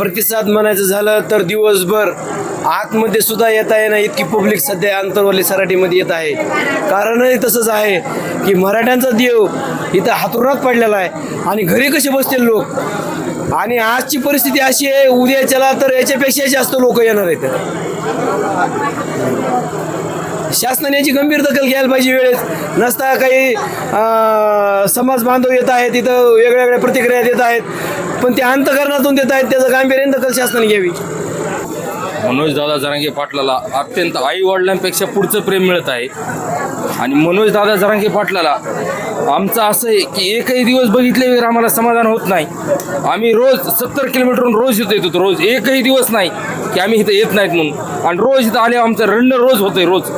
प्रतिसाद म्हणायचं झालं तर दिवसभर आतमध्ये सुद्धा येता येणं इतकी पब्लिक सध्या अंतरवली सराठीमध्ये येत आहे. कारणही तसंच आहे की मराठ्यांचा देव इथं हातुरात पडलेला आहे आणि घरी कसे बसतील लोक? आणि आजची परिस्थिती अशी आहे उद्या चला तर याच्यापेक्षा जास्त लोक येणार आहेत. शासनाने याची गंभीर दखल घ्यायला पाहिजे वेळेत. नसता काही समाज बांधव येत आहेत तिथं वेगळ्या वेगळ्या प्रतिक्रिया देत आहेत. पण ते अंतकरणातून देत आहेत त्याचं गांभीर्याने दखल शासनाने घ्यावी. मनोज दादा जरांगे पाटलाला अत्यंत आई वडिलांपेक्षा पुढचं प्रेम मिळत आहे. आणि मनोज दादा जरांगे पाटलाला आमचं असं आहे की एकही दिवस बघितल्यावर आम्हाला समाधान होत नाही. आम्ही रोज सत्तर किलोमीटरहून रोज इथं येतो रोज एकही दिवस नाही की आम्ही इथं येत नाहीत म्हणून. आणि रोज इथं आल्यावर आमचं रणणं रोज होतंय रोज.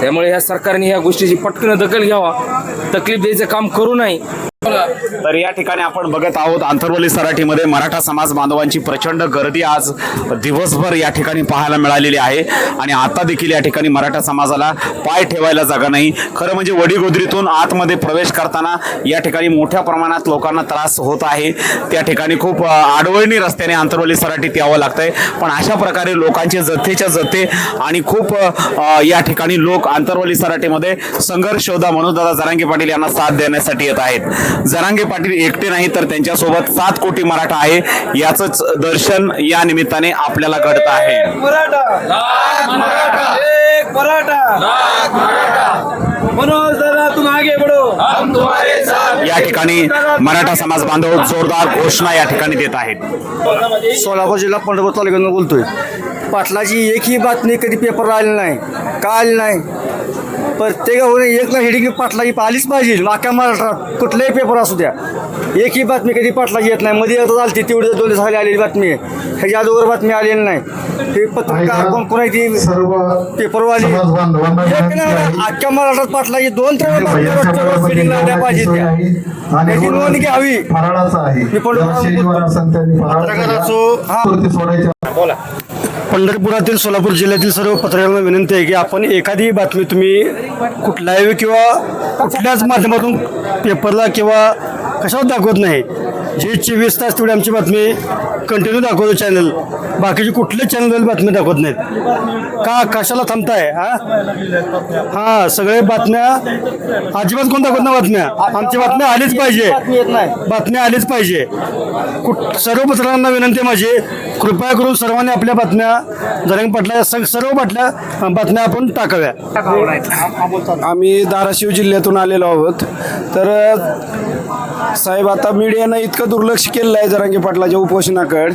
त्यामुळे ह्या सरकारने ह्या गोष्टीची पटकन दखल घ्यावा. तकलीफ द्यायचं काम करू नये. तर या ठिकाणी आपण बघत आहोत आंतरवली सराठीमध्ये मराठा समाज बांधवांची प्रचंड गर्दी आज दिवसभर या ठिकाणी पाहायला मिळालेली आहे. आणि आता देखील या ठिकाणी मराठा समाजाला पाय ठेवायला जागा नाही. खरं म्हणजे वडीगोदरीतून आतमध्ये प्रवेश करताना या ठिकाणी मोठ्या प्रमाणात लोकांना त्रास होत आहे. त्या ठिकाणी खूप आडवळणी रस्त्याने आंतरवली सराठीत यावं लागतंय. पण अशा प्रकारे लोकांचे जथेच्या जथे आणि खूप या ठिकाणी लोक आंतरवली सराठीमध्ये संघर्ष शोधा म्हणून दादा जरांगे पाटील यांना साथ देण्यासाठी येत आहेत. जरांगे पाटील एकटे नाही तर त्यांच्यासोबत सात कोटी मराठा आहे. याच दर्शन या निमित्ताने आपल्याला घडत आहे. मराठा. एक मराठा. मनोज दादा तुम आगे बढ़ो या ठिकाणी मराठा समाज बांधव जोरदार घोषणा या ठिकाणी देत आहेत. सोलापूर जिल्हा पंढरपूर तालुक्यातून बोलतोय. पाटलाची एकही बातमी कधी पेपरला आली नाही का आली नाही? प्रत्येकावर एक ना हेडिंग पाटलाची आलीच पाहिजे. अख्ख्या महाराष्ट्रात कुठलाही पेपर असू द्या. एकही बातमी कधी पाटलाची येत नाही. मध्ये आता झाली तेवढी दोन दिवसाली आलेली बातमी. आहे ह्याच्या अगोदर बातमी आलेली नाही. हे पत्रकार कोण कोण आहे ती? पेपरवाली. अख्ख्या महाराष्ट्रात पाटलाची दोन तर पाहिजेत त्या त्याची नोंद घ्यावी. मी पण- पत्रकाराचो- हा. सोडायचे पंढरपुरातील सोलापूर जिल्ह्यातील सर्व पत्रकारांना विनंती आहे की आपण एखादी बातमी तुम्ही कुठल्याही किंवा कुठल्याच माध्यमातून पेपरला किंवा कशावर दाखवत नाही जे चोवीस तास तेवढी आमची बातमी कंटिन्यू दाखवतो चॅनल बाकीचे कुठले चॅनल बातमी दाखवत नाहीत. का कशाला थांबताय हा? हा सगळे बातम्या अजिबात कोण दाखवत नाही बातम्या. आमची बातम्या आलीच पाहिजे. बातम्या आलीच पाहिजे. कुठ सर्व पत्रकारांना विनंती माझी कृपया करून सर्वांनी आपल्या बातम्या जरंग पाटल्या सर्व बाटल्या बातम्या आपण टाकाव्या. आम्ही धाराशिव जिल्ह्यातून आलेलो आहोत. तर साहेब आता मीडियानं इतकं दुर्लक्ष केलेलं आहे जरांगे पाटलाच्या उपोषणाकडे.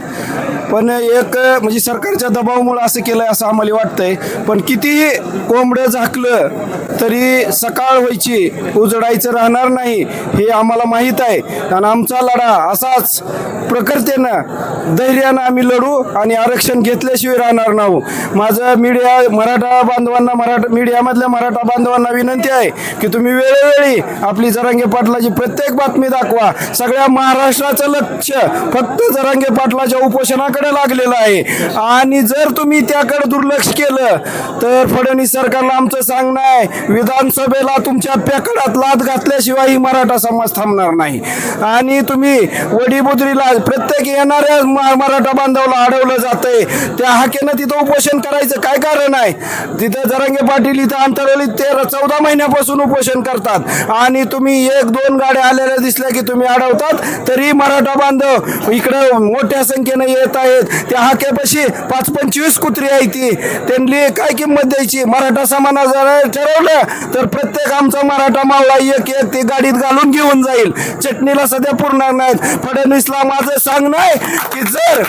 पण एक म्हणजे सरकारच्या दबावामुळे असं केलं आहे असं आम्हाला वाटतंय. पण कितीही कोंबडं झाकलं तरी सकाळ व्हायची उजडायचं राहणार नाही हे आम्हाला माहीत आहे. आणि आमचा लढा असाच प्रकृतीनं धैर्यानं आम्ही लढू आणि आरक्षण घेतल्याशिवाय राहणार नाही. माझं मीडिया मराठा बांधवांना मराठा मीडियामधल्या मराठा बांधवांना विनंती आहे की तुम्ही वेळोवेळी आपली जरांगे पाटलाची प्रत्येक बातमी दाखवा. सगळ्या महाराष्ट्राचं लक्ष फक्त जरांगे पाटलाच्या उपोषणाकडे लागलेलं आहे. आणि जर तुम्ही त्याकडे दुर्लक्ष केलं तर फडणवीस सरकारला आमचं सांगणं आहे विधानसभेला तुमच्या पेकडात लाद घातल्याशिवाय मराठा समाज थांबणार नाही. आणि तुम्ही वडीबुद्रीला प्रत्येक येणाऱ्या मराठा बांधवला अडवलं जातंय. त्या हाकेनं तिथं उपोषण करायचं काय कारण आहे? तिथं जरांगे पाटील इथं अंतरवली तेरा चौदा महिन्यापासून उपोषण करतात. आणि तुम्ही एक दोन गाड्या आलेल्या दिसल्या की तुम्ही अडवतात तरी मराठा बांधव इकडं मोठ्या संख्येनं येत आहेत. त्या हाकेपाशी पाच पंचवीस कुत्री आहे ती. त्यांनी काय किंमत द्यायची? मराठा समाना जर ठरवलं तर प्रत्येक आमचा मराठा मावळा एक एक ते गाडीत घालून घेऊन जाईल. चटणीला सध्या पुरणार नाहीत. फडणवीसला माझं सांगणं आहे की जर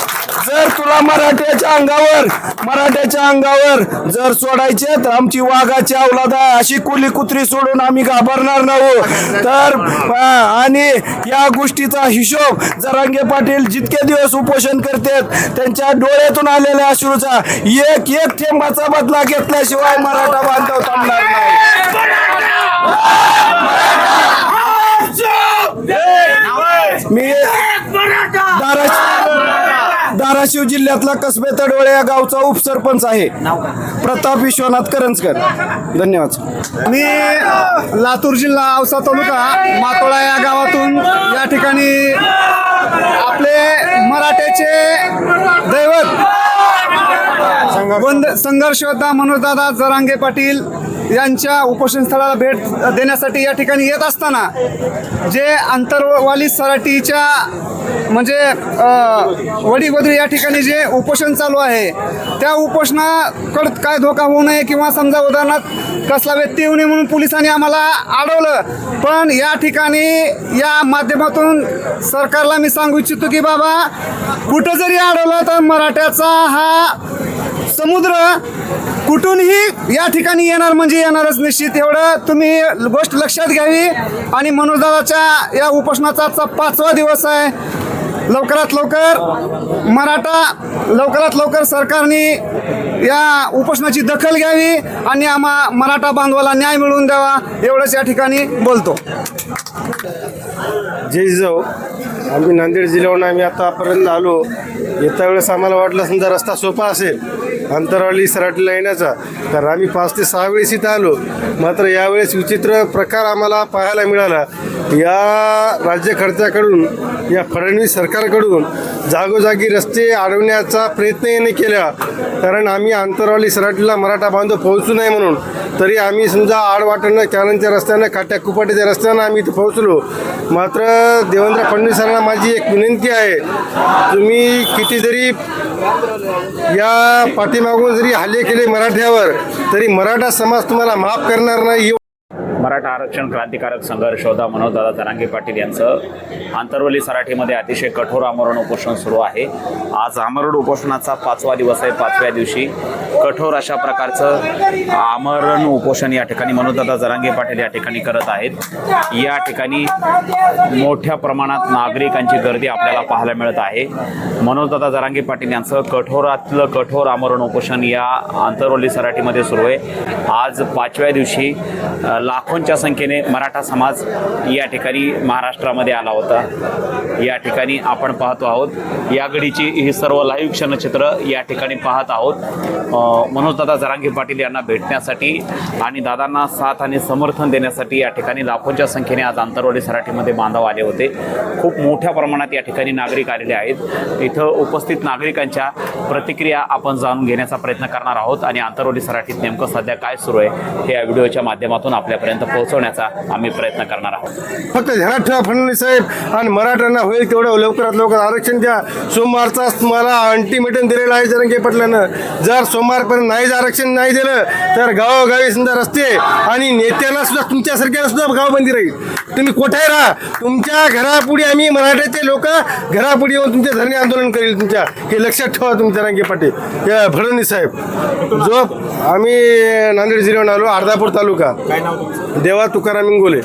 जर तुला मराठ्याच्या अंगावर मराठ्याच्या अंगावर जर सोडायचे तर आमची वाघाची अवलाद आहे. अशी कुली कुत्री सोडून आम्ही घाबरणार नाही हो. तर आणि या गोष्टीचा हिशोब जरांगे पाटील जितके दिवस उपोषण करतात त्यांच्या डोळ्यातून आलेल्या अश्रूचा एक एक थेंबाचा बदला घेतल्याशिवाय मराठा बांधव थांबणार नाही. धाराशिव जिल्ह्यातला कसबे तडवळे या गावचा उपसरपंच आहे. प्रताप विश्वनाथ करंजकर. धन्यवाद. मी लातूर जिल्हा औसा तालुका मातोळा या गावातून या ठिकाणी आपले मराठ्याचे दैवत संघर्षयोद्धा मनोजदादा जरांगे पाटील यांच्या उपोषणस्थळाला भेट देण्यासाठी या ठिकाणी येत असताना जे आंतरवाली सराटीच्या म्हणजे अ, या ठिकाणी जे उपोषण चालू आहे त्या उपोषणाकडं काय धोका होऊ नये किंवा समजा उदाहरणार्थ कसला व्यक्ती येऊ नये म्हणून पोलिसांनी आम्हाला अडवलं पण या ठिकाणी या माध्यमातून सरकारला मी सांगू इच्छितो की बाबा कुठं जरी अडवलं तर मराठ्याचा हा समुद्र कुठूनही या ठिकाणी येणार म्हणजे येणारच निश्चित. एवढं तुम्ही गोष्ट लक्षात घ्यावी. आणि मनोजदादाच्या या उपोषणाचा आजचा पाचवा दिवस आहे. लवकरात लवकर मराठा लवकरात लवकर सरकारने या उपोषणाची दखल घ्यावी आणि आम्हा मराठा बांधवाला न्याय मिळवून द्यावा एवढंच या ठिकाणी बोलतो. जय जिजाऊ. आम्ही नांदेड जिल्ह्यावरून आम्ही आतापर्यंत आलो. येत्या वेळेस आम्हाला वाटलं समजा रस्ता सोपा असेल अंतरवाली सराटीला येण्याचा कारण आम्ही पाच ते सहा वेळेस इथं आलो. मात्र यावेळेस विचित्र प्रकार आम्हाला पाहायला मिळाला. या राज्यकर्त्याकडून या फडणवीस सरकारकडून जागोजागी रस्ते अडवण्याचा प्रयत्न याने केला. कारण आम्ही अंतरवाली सराटीला मराठा बांधव पोहोचू नये म्हणून. तरी आम्ही समजा आडवाटनं कॅनलच्या रस्त्यानं काट्या कुपाटीच्या रस्त्यानं आम्ही इथं पोहोचलो. मात्र देवेंद्र फडणवीसांना माझी एक विनंती आहे तुम्ही किती जरी या पाठीमागून जरी हल्ले केले मराठ्यावर तरी मराठा समाज तुम्हाला माफ करणार नाही. मराठा आरक्षण क्रांतिकारक संघर्ष होता मनोजदादा जरांगे पाटील यांचं. आंतरवली सराठीमध्ये अतिशय कठोर आमरण उपोषण सुरू आहे. आज आमरण उपोषणाचा पाचवा दिवस आहे पाचव्या दिवशी. कठोर अशा प्रकारचं आमरण उपोषण या ठिकाणी मनोजदादा जरांगे पाटील या ठिकाणी करत आहेत. या ठिकाणी मोठ्या प्रमाणात नागरिकांची गर्दी आपल्याला पाहायला मिळत आहे. मनोजदादा जरांगे पाटील यांचं कठोरातलं कठोर आमरण उपोषण या आंतरवली सराठीमध्ये सुरू आहे. आज पाचव्या दिवशी लाखोंच्या मोठ्या संख्येने मराठा समाज या ठिकाणी महाराष्ट्रामध्ये आला होता. या ठिकाणी आपण पाहतो आहोत या घडीची ही सर्व लाईव्ह क्षणचित्र या ठिकाणी पाहत आहोत. अ, मनोजदादा जरांगे पाटील यांना भेटण्यासाठी आणि दादांना साथ आणि समर्थन देण्यासाठी या ठिकाणी लाखोंच्या संख्येने आज आंतरवाडी सराठीमध्ये बांधव आले होते. खूप मोठ्या प्रमाणात या ठिकाणी नागरिक आलेले आहेत. इथं उपस्थित नागरिकांच्या प्रतिक्रिया आपण जाणून घेण्याचा प्रयत्न करणार आहोत आणि आंतरवाडी सराठीत नेमकं सध्या काय सुरू आहे हे या व्हिडिओच्या माध्यमातून आपल्यापर्यंत पोहोचवण्याचा आम्ही प्रयत्न करणार आहोत. फक्त ध्यानात ठेवा फडणवीस साहेब. आणि मराठ्यांना होईल तेवढं लवकरात लवकर आरक्षण द्या. सोमवारचाच तुम्हाला अल्टिमेटम दिलेला आहे जरंगे पटल्यानं जर सोमवारपर्यंत नाहीच आरक्षण नाही दिलं तर गावोगावी सुद्धा रस्ते आणि नेत्यांना सुद्धा तुमच्यासारख्याला सुद्धा गावबंदी राहील. तुम्ही कुठे राहा? तुमच्या घरापुढे आम्ही मराठ्याचे लोक घरापुढे येऊन तुमचे धरणे आंदोलन करील तुमच्या. हे लक्षात ठेवा तुमच्या रंगे पाटील. फडणवीस साहेब. जो आम्ही नांदेड जिल्ह्यावर आलो अर्धापूर तालुका. देवा तुकाराम इंगोले.